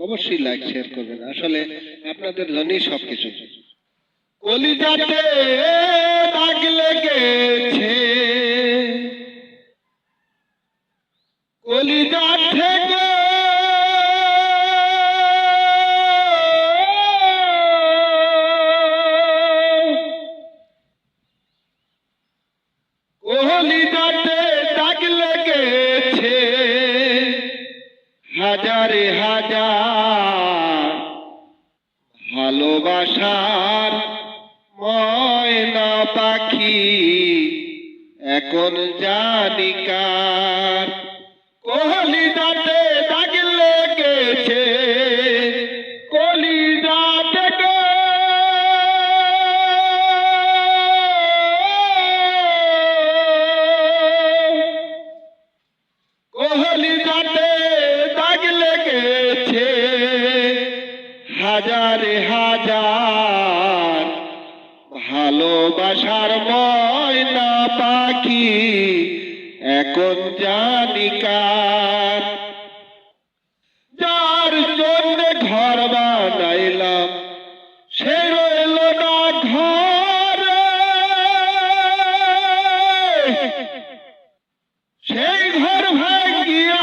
অবশ্যই like share করবেন। আসলে আপনাদের জন্যই সবকিছু। কলিজাতে দাগ লেগেছে। কলিজা থেকে কলিজাতে দাগ পাখি এখন জানিকার কলিজাতে দাগ লেগেছে কলিজা থেকে। কলিজাতে দাগ লেগেছে হাজারে হাজার ভালোবাসার ময়না পাখি, এখন জানিকার যার জন্য ঘর বানাইলাম, সে রইল না ঘর। সেই ঘর ভাঙ্গিয়া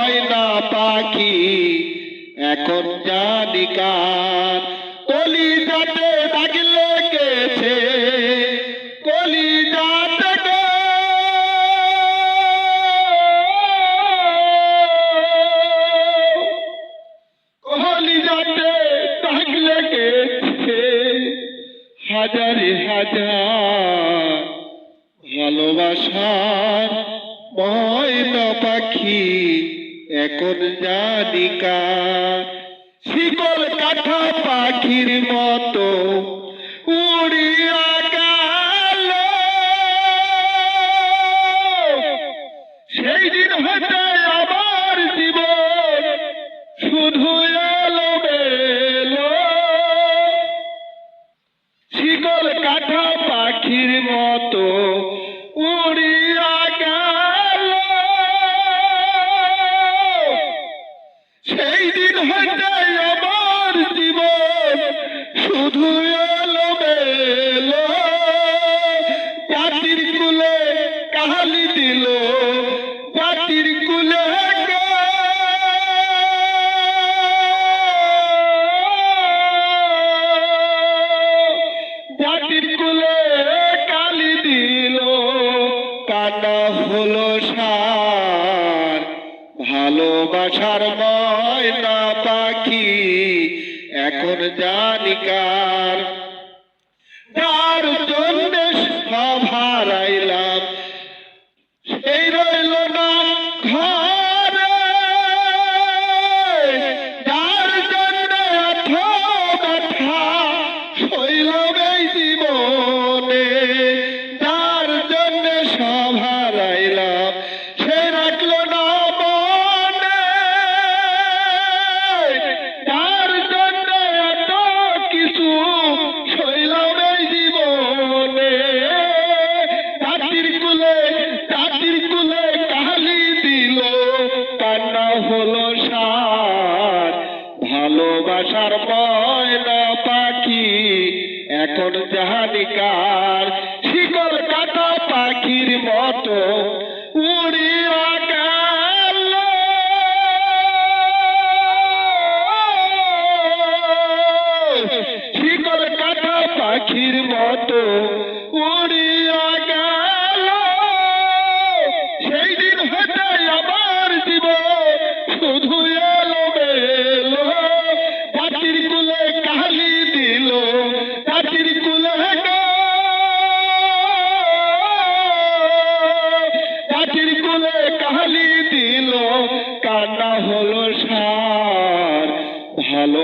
ময়না পাখি, এখন জানিকার কলি যাতে দাগ লেগেছে কলি যাতে। কলি যাতে দাগ লেগেছে হাজারে হাজার ভালোবাসার ময়না পাখি এখন জানিকা শিকল কাঠা পাখির মতো উড়িয়া সেই দিন হতে আমার জীবন শুধু এলো জাতির কুলে কাহালি দিল, জাতির কুলে জাতির কুলে কালি দিল, কান্না হলো সার ভালোবাসার ময়না পাখি এখন জানিকার তার জন্য সব এখন জাহানিকার শিকল কাটা পাখির মতো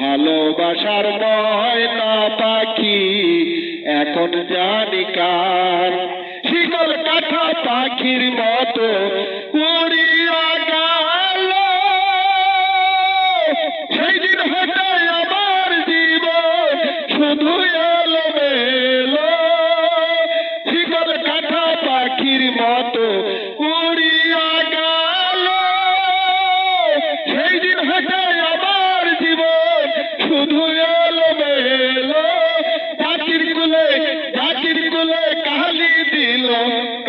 ভালোবাসার ময়না পাখি এখন জানি কার। শিকল কাঠা পাখির মতো উড়িয়া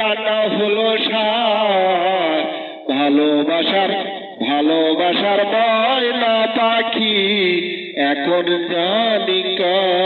কাটা হলো সার। ভালোবাসার ভালোবাসার ময়না পাখি এখন জানি কার